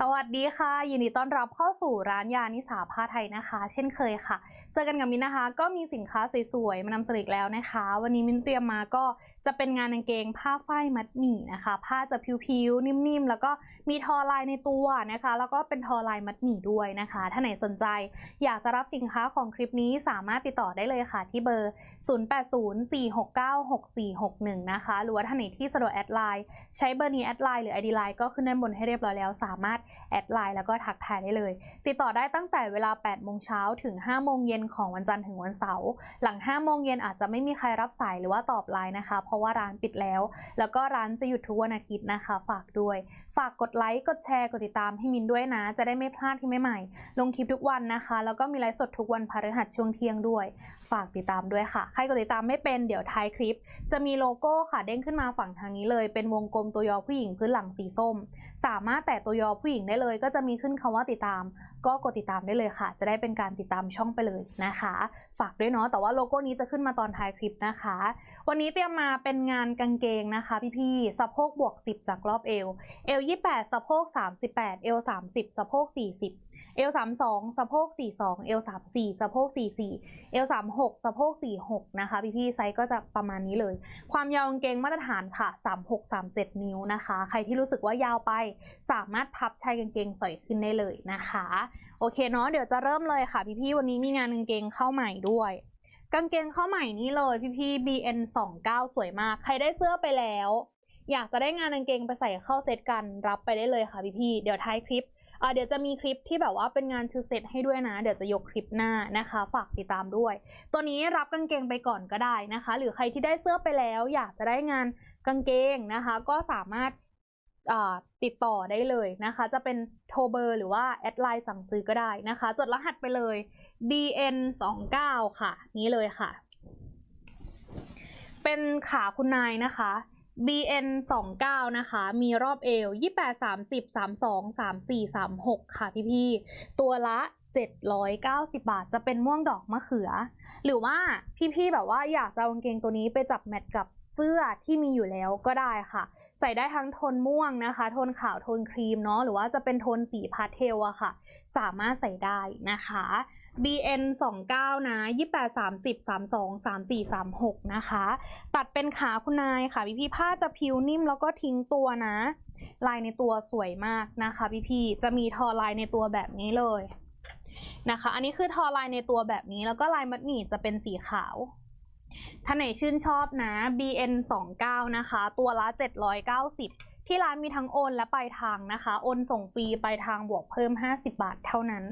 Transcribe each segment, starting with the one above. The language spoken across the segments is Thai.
สวัสดีค่ะ ยินดีต้อนรับเข้าสู่ร้านยานิสาผ้าไทยนะคะ เช่นเคยค่ะ เจอกันกับมินนะคะ ก็มีสินค้าสวยๆ มานำเสนออีกแล้วนะคะ วันนี้มินเตรียมมาก็ จะเป็นงานกางเกงผ้าฝ้ายมัดหมี่นะคะ ผ้าจะผิวๆนิ่มๆ แล้วก็มีทอลายในตัวนะคะ แล้วก็เป็นทอลายมัดหมี่ด้วยนะคะ ถ้าไหนสนใจอยากจะรับสินค้าของคลิปนี้สามารถติดต่อได้เลยค่ะที่เบอร์ 0804696461 นะคะ หรือว่าท่านไหนที่สะดวกแอดไลน์ใช้เบอร์นี้แอดไลน์หรือ ID ไลน์ก็ขึ้นด้านบนให้เรียบร้อยแล้ว สามารถแอดไลน์แล้วก็ทักทายได้เลย ติดต่อได้ตั้งแต่เวลา 8 โมงเช้าถึง 5 โมงเย็นของวันจันทร์ถึงวันเสาร์ หลัง 5 โมงเย็นอาจจะไม่มีใครรับสายหรือว่าตอบไลน์นะคะเพราะราะว่าร้านปิดแล้ว แล้วก็ร้านจะหยุดทุกวันอาทิตย์นะคะ ฝากด้วย ฝากกดไลค์กดแชร์กดติดตามให้มินด้วยนะ จะได้ไม่พลาดที่ใหม่ๆลงคลิปทุกวันนะคะ แล้วก็มีไลฟ์สดทุกวันพฤหัสช่วงเที่ยงด้วยฝากติดตามด้วยค่ะ ใครกดติดตามไม่เป็นเดี๋ยวท้ายคลิป จะมีโลโก้ค่ะเด้งขึ้นมาฝั่งทางนี้เลย เป็นวงกลมตัวยอผู้หญิงพื้นหลังสีส้ม สามารถแตะตัวยอผู้หญิงได้เลย ก็จะมีขึ้นคำว่าติดตาม ก็กดติดตามได้เลยค่ะ จะได้เป็นการติดตามช่องไปเลยนะคะ ฝากด้วยเนาะแต่ว่าโลโก้นี้จะขึ้นมาตอนท้ายคลิปนะคะ วันนี้เตรียมมาเป็นงานกางเกงนะคะ พี่ๆสะโพกบวก 10 จากรอบเอวเอว28สะโพก38เอว30สะโพก40 เอว32สะโพก42เอว34สะโพก44เอว36สะโพก46นะคะ พี่ๆไซส์ก็จะประมาณนี้เลย ความยาวกางเกงมาตรฐานค่ะ36 37นิ้วนะคะ ใครที่รู้สึกว่ายาวไปสามารถพับชายกางเกงใส่ขึ้นได้เลยนะคะ โอเคเนาะเดี๋ยวจะเริ่มเลยค่ะ พี่ๆวันนี้มีงานกางเกงเข้าใหม่ด้วยกางเกงเข้าใหม่นี้เลยพี่ๆ BN 29สวยมาก ใครได้เสื้อไปแล้ว อยากจะได้งานกางเกงไปใส่เข้าเซตกันรับไปได้เลยค่ะพี่ๆเดี๋ยวท้ายคลิป เดี๋ยวจะมีคลิปที่แบบว่าเป็นงานชุดเซตให้ด้วยนะ เดี๋ยวจะยกคลิปหน้านะคะ ฝากติดตามด้วย ตัวนี้รับกางเกงไปก่อนก็ได้นะคะ หรือใครที่ได้เสื้อไปแล้ว อยากจะได้งานกางเกงนะคะ ก็สามารถติดต่อได้เลยนะคะ จะเป็นโทรเบอร์หรือว่าแอดไลน์สั่งซื้อก็ได้นะคะ จดรหัสไปเลย BN 2 9ค่ะ นี้เลยค่ะ เป็นขาคุณนายนะคะ BN 2 9นะคะ มีรอบเอว 28 30 32 34 36 ค่ะพี่ๆตัวละ 790 บาท จะเป็นม่วงดอกมะเขือ หรือว่าพี่ๆแบบว่าอยากจะเอากางเกงตัวนี้ไปจับแมทกับเสื้อที่มีอยู่แล้วก็ได้ค่ะ ใส่ได้ทั้งโทนม่วงนะคะ โทนขาว โทนครีมเนาะ หรือว่าจะเป็นโทนสีพาสเทลอะค่ะ สามารถใส่ได้นะคะ BN 29นะ28 30 32 34 36 นะคะ ตัดเป็นขาคุณนายค่ะ พี่พี่ผ้าจะผิวนิ่มแล้วก็ทิ้งตัวนะ ลายในตัวสวยมากนะคะ พี่พี่จะมีทอลายในตัวแบบนี้เลยนะคะ อันนี้คือทอลายในตัวแบบนี้แล้วก็ลายมัดหมี่จะเป็นสีขาวท่านไหนชื่นชอบนะ BN 29นะคะ ตัวละ 790 ที่ร้านมีทั้งโอนและปลายทางนะคะ โอนส่งฟรีปลายทางบวกเพิ่ม 50 บาทเท่านั้น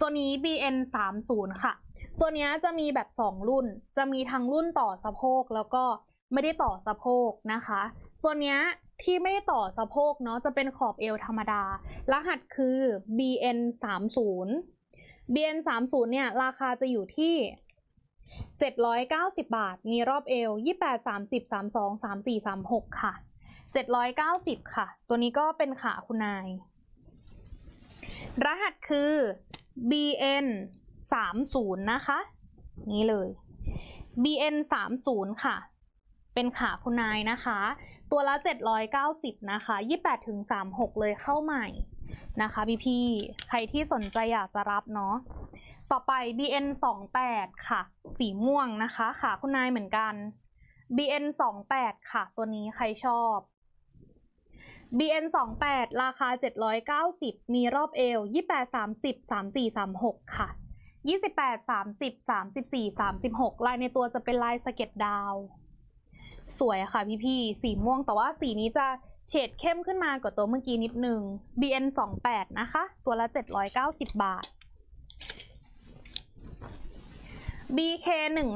ตัวนี้ BN 30ค่ะ ตัวนี้จะมีแบบ 2 รุ่น จะมีทั้งรุ่นต่อสะโพกแล้วก็ไม่ได้ต่อสะโพกนะคะ ตัวนี้ที่ไม่ได้ต่อสะโพกเนาะจะเป็นขอบเอวธรรมดา รหัสคือ BN 30 BN 30เนี่ยราคาจะอยู่ที่790 บาท มีรอบเอว 28 30 32 34 36 ค่ะ 790 ค่ะ ตัวนี้ก็เป็นขาคุณนาย รหัสคือ BN 30นะคะ นี่เลย BN 30ค่ะ เป็นขาคุณนายนะคะ ตัวละ 790 นะคะ28ถึง36 เลยเข้าใหม่นะคะพี่ๆใครที่สนใจอยากจะรับเนาะ ต่อไป BN 28ค่ะ สีม่วงนะคะ ขาคุณนายเหมือนกัน BN 28ค่ะ ตัวนี้ใครชอบ BN 28 ราคา 790 มีรอบเอว 28 30 34 36 ค่ะ 28 30 34 36 ลายในตัวจะเป็นลายสะเก็ดดาว สวยค่ะพี่ๆสีม่วงแต่ว่าสีนี้จะเฉดเข้มขึ้นมากว่าตัวเมื่อกี้นิดนึง BN 28 นะคะ ตัวละ 790 บาท BK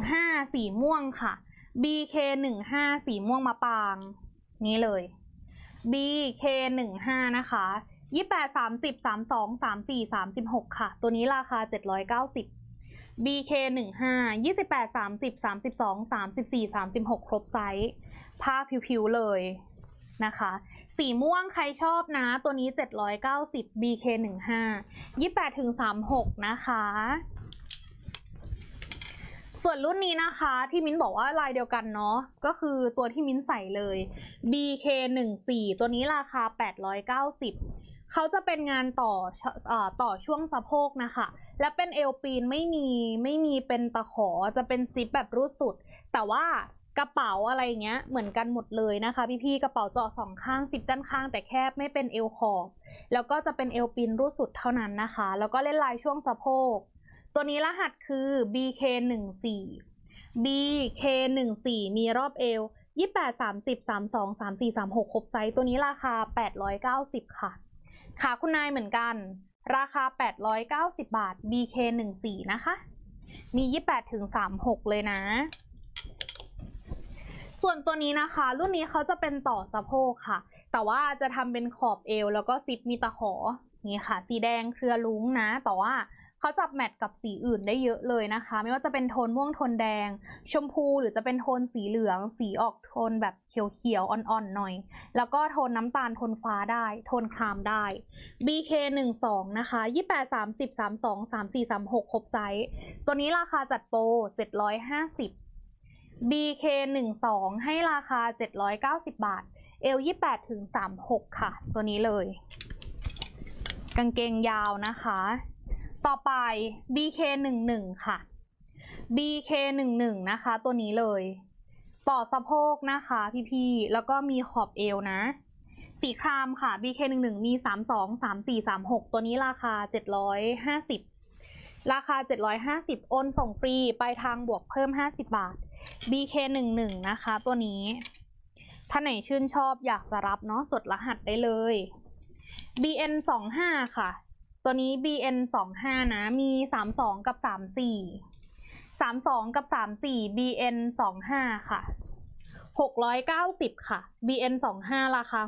15 สีม่วงค่ะ BK 15 สีม่วงมะปาง นี้เลย BK 15 นะคะ28 30 32 34 36ค่ะ ตัวนี้ราคา790 BK 15 28 30 32 34 36ครบไซส์ผ้าผิวๆเลยนะคะ สีม่วงใครชอบนะ ตัวนี้790 BK 15 28ถึง36นะคะ ส่วนรุ่นนี้นะคะที่มิ้นบอกว่าลายเดียวกันเนาะก็คือตัวที่มิ้นใส่เลย BK 1 4 ตัวนี้ราคา 890 เขาจะเป็นงานต่อชเอ่อต่อช่วงสะโพกนะคะ และเป็นเอวปีนไม่มีไม่มีเป็นตะขอจะเป็นซิปแบบรูดสุด แต่ว่ากระเป๋าอะไรเงี้ยเหมือนกันหมดเลยนะคะ พี่ๆกระเป๋าเจาะสองข้างซิปด้านข้าง แต่แคบไม่เป็นเอวขอบแล้วก็จะเป็นเอวปีนรูดสุดเท่านั้นนะคะ แล้วก็เล่นลายช่วงสะโพก ตัวนี้รหัสคือ BK14 BK14 มีรอบเอว 28 30 32 34 36 ครบไซส์ตัวนี้ราคา 890 ค่ะ ขาคุณนายเหมือนกัน ราคา 890 บาท BK14 นะคะ มี 28 ถึง 36 เลยนะ ส่วนตัวนี้นะคะ รุ่นนี้เขาจะเป็นต่อสะโพกค่ะ แต่ว่าจะทำเป็นขอบเอว แล้วก็ซิปมีตะขอ นี่ค่ะ สีแดงเครือลุ้งนะ แต่ว่า เขาจับแมทกับสีอื่นได้เยอะเลยนะคะ ไม่ว่าจะเป็นโทนม่วงโทนแดง ชมพูหรือจะเป็นโทนสีเหลือง สีออกโทนแบบเขียวๆอ่อนๆหน่อย แล้วก็โทนน้ำตาลโทนฟ้าได้ โทนครามได้ BK12 นะคะ28 30 32 34 36ครบไซส์ตัวนี้ราคาจัดโปร 750 BK12 ให้ราคา 790 บาทเอล28 ถึง 36 ค่ะ ตัวนี้เลย กางเกงยาวนะคะ ต่อไป BK11 ค่ะ BK11 นะคะ ตัวนี้เลยต่อสะโพกนะคะ พี่ๆ แล้วก็มีขอบเอวนะ สีครามค่ะ BK11 มี 32 34 36 ตัวนี้ราคา 750 ราคา 750 โอนส่งฟรี ไปลายทางบวกเพิ่ม 50 บาท BK11 นะคะ ตัวนี้ ถ้าไหนชื่นชอบอยากจะรับเนาะจดรหัสได้เลย BN25 ค่ะ ตัวนี้ BN25 นะ มี 32 กับ 34 32 กับ 34 BN25 ค่ะ 690 ค่ะ BN25 ราคา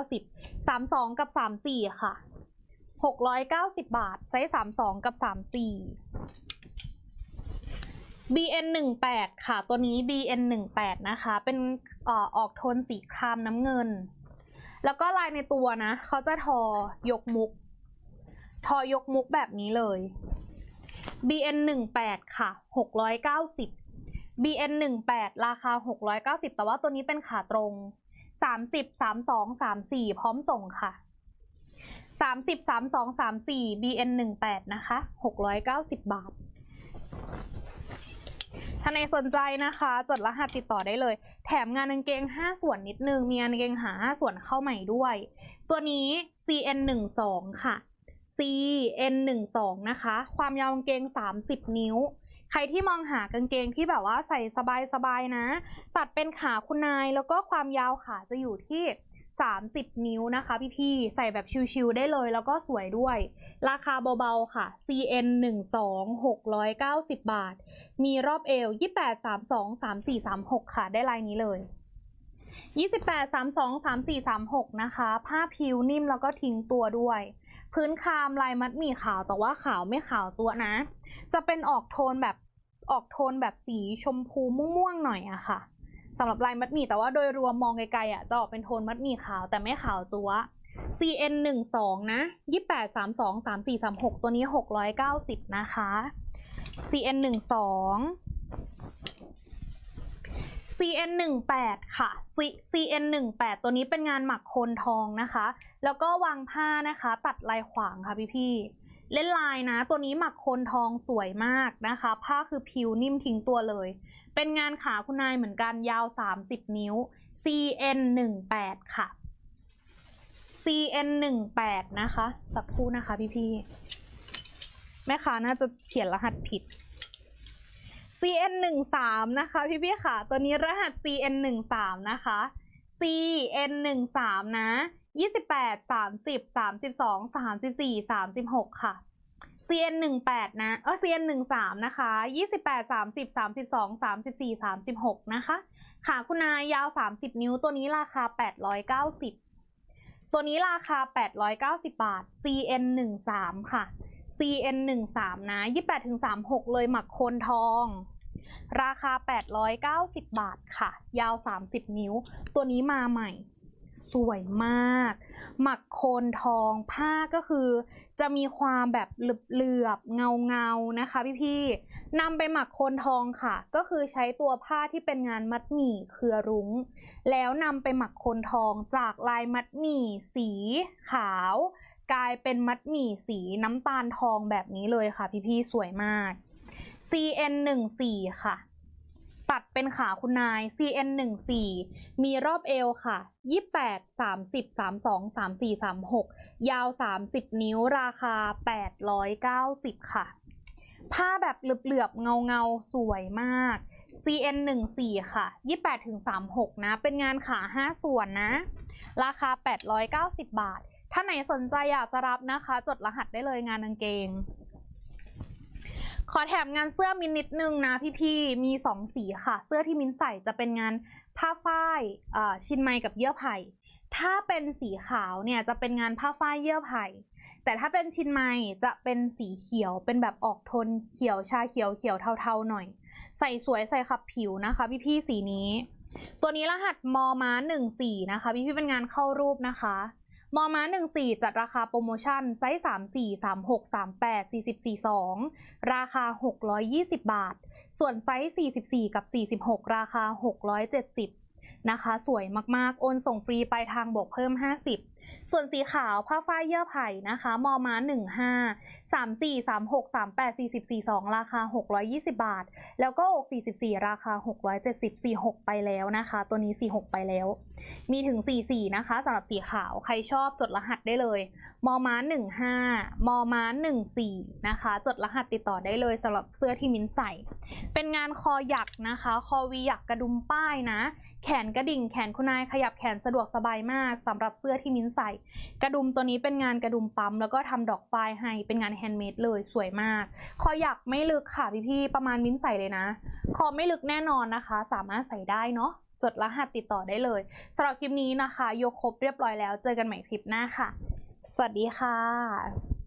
690 32 กับ 34 ค่ะ 690 บาท ไซส์32 กับ 34 BN18 ค่ะ ตัวนี้ BN18 นะคะ เป็นอออกโทนสีครามน้ำเงิน แล้วก็ลายในตัวนะ เขาจะทอยกมุก ทอยกมุกแบบนี้เลย BN18 ค่ะ 690 BN18 ราคา 690 แต่ว่าตัวนี้เป็นขาตรง 30 32 34 พร้อมส่งค่ะ 30 32 34 BN18 นะคะ 690 บาทถ้าในสนใจนะคะ จดรหัสติดต่อได้เลย แถมงานกางเกง 5 ส่วนนิดนึง มีงานกางเกงหา 5 ส่วนเข้าใหม่ด้วย ตัวนี้ CN12 ค่ะ CN12 นะคะ ความยาวกางเกง 30 นิ้ว ใครที่มองหากางเกงที่แบบว่าใส่สบายๆนะ ตัดเป็นขาคุณนายแล้วก็ความยาวขาจะอยู่ที่ 30 นิ้วนะคะพี่ๆ ใส่แบบชิวๆได้เลยแล้วก็สวยด้วย ราคาเบาๆค่ะ CN 1 2 690 บาท มีรอบเอว 28 32 34 36 ค่ะ ได้ลายนี้เลย28 32 34 36 นะคะ ผ้าผิวนิ่มแล้วก็ทิ้งตัวด้วย พื้นคามลายมัดหมี่ขาวแต่ว่าขาวไม่ขาวตัวนะ จะเป็นออกโทนแบบออกโทนแบบสีชมพูม่วงๆหน่อยอะค่ะสำหรับลายมัดหมี่แต่ว่าโดยรวมมองไกลๆอะจะออกเป็นโทนมัดหมี่ขาวแต่ไม่ขาวจัว CN 1 2นะ28 32 34 36 ตัวนี้ 690 นะคะ CN 1 2 CN 1 8 ค่ะ C- CN 1 8 ตัวนี้เป็นงานหมักโคนทองนะคะ แล้วก็วางผ้านะคะ ตัดลายขวางค่ะพี่ๆเล่นลายนะ ตัวนี้หมักโคนทองสวยมากนะคะ ผ้าคือผิวนิ่มทิ้งตัวเลย เป็นงานขาคุณนายเหมือนกันยาว 30 นิ้ว CN 1 8 ค่ะ CN 1 8 นะคะ สักครู่นะคะพี่ๆแม่ค้าน่าจะเขียนรหัสผิด CN 1 3 นะคะพี่พี่ๆค่ะ ตัวนี้รหัส CN 1 3 นะคะ CN 1 3 นะ28 30 32 34 36 ค่ะ CN 1 8 นะ เออ CN 1 3 นะคะ 28 30 32 34 36 นะคะ ขาคุณนายยาว 30 นิ้ว ตัวนี้ราคา 890 ตัวนี้ราคา 890 บาท CN 1 3 ค่ะ CN 1 3นะ28ถึง36 เลยหมักโคนทอง ราคา 890 บาทค่ะ ยาว 30 นิ้ว ตัวนี้มาใหม่ สวยมาก หมักโคนทองผ้าก็คือ จะมีความแบบเหลือบเงาเงานะคะพี่ๆนำไปหมักโคนทองค่ะ ก็คือใช้ตัวผ้าที่เป็นงานมัดหมี่เครือรุง้ง แล้วนำไปหมักโคนทองจากลายมัดหมี่สีขาว กลายเป็นมัดหมี่สีน้ำตาลทองแบบนี้เลยค่ะ พี่ๆสวยมาก CN 1 4ค่ะ ตัดเป็นขาคุณนาย CN 1 4มีรอบเอวค่ะ 28 30 32 34 36 ยาว 30 นิ้วราคา 890 ค่ะ ผ้าแบบเหลือบๆ เงาๆ สวยมาก CN 1 4ค่ะ 28 ถึง 36 นะ เป็นงานขา 5 ส่วนนะ ราคา 890 บาท ถ้าไหนสนใจอยากจะรับนะคะ จดรหัสได้เลยงานกางเกง ขอแถมงานเสื้อมินนิดนึงนะพี่ๆ มีสองสีค่ะ เสื้อที่มินใส่จะเป็นงานผ้าฝ้ายชินไมกับเยื่อไผ่ ถ้าเป็นสีขาวเนี่ยจะเป็นงานผ้าฝ้ายเยื่อไผ่ แต่ถ้าเป็นชินไมจะเป็นสีเขียวเป็นแบบออกโทนเขียวชาเขียวเขียวเทาๆหน่อย ใส่สวยใส่ขับผิวนะคะ พี่ๆ สีนี้ ตัวนี้รหัสมอม้าหนึ่งสี่นะคะ พี่พี่ๆเป็นงานเข้ารูปนะคะ มอม้าหนึ่งสี่จัดราคาโปรโมชั่น ไซส์สามสี่สามหกสามแปดสี่สิบสี่สองราคาหกร้อยยี่สิบบาท ส่วนไซส์สี่สิบสี่กับสี่สิบหกราคาหกร้อยเจ็ดสิบนะคะ สวยมาก ๆ โอนส่งฟรีไปทางบกเพิ่มห้า ส่วนสีขาวผ้าฝ้ายเยื่อไผ่นะคะ มอม้าหนึ่งห้าสามสี่สามหกสามแปดสี่สิบสี่สองราคาหกร้อยยี่สิบบาท แล้วก็อก44 ราคา 670 46 ไปแล้วนะคะ ตัวนี้ 46 ไปแล้ว มีถึง 44 นะคะสำหรับสีขาวใครชอบจดรหัสได้เลย มอม้า15 มอม้า14 นะคะ จดรหัสติดต่อได้เลยสำหรับเสื้อที่มิ้นใส่ เป็นงานคอหยักนะคะ คอวีหยักกระดุมป้ายนะ แขนกระดิ่ง แขนคุณนายขยับแขนสะดวกสบายมากสำหรับเสื้อที่มิ้นใส่กระดุมตัวนี้เป็นงานกระดุมปั๊ม แล้วก็ทำดอกฝ้ายให้เป็นงานแฮนด์เมดเลยสวยมาก คอหยักไม่ลึกค่ะพี่ๆประมาณมิ้นใส่เลยนะ คอไม่ลึกแน่นอนนะคะ สามารถใส่ได้เนาะจดรหัสติดต่อได้เลยสำหรับคลิปนี้นะคะ ยกครบเรียบร้อยแล้ว เจอกันใหม่คลิปหน้าค่ะ สวัสดีค่ะ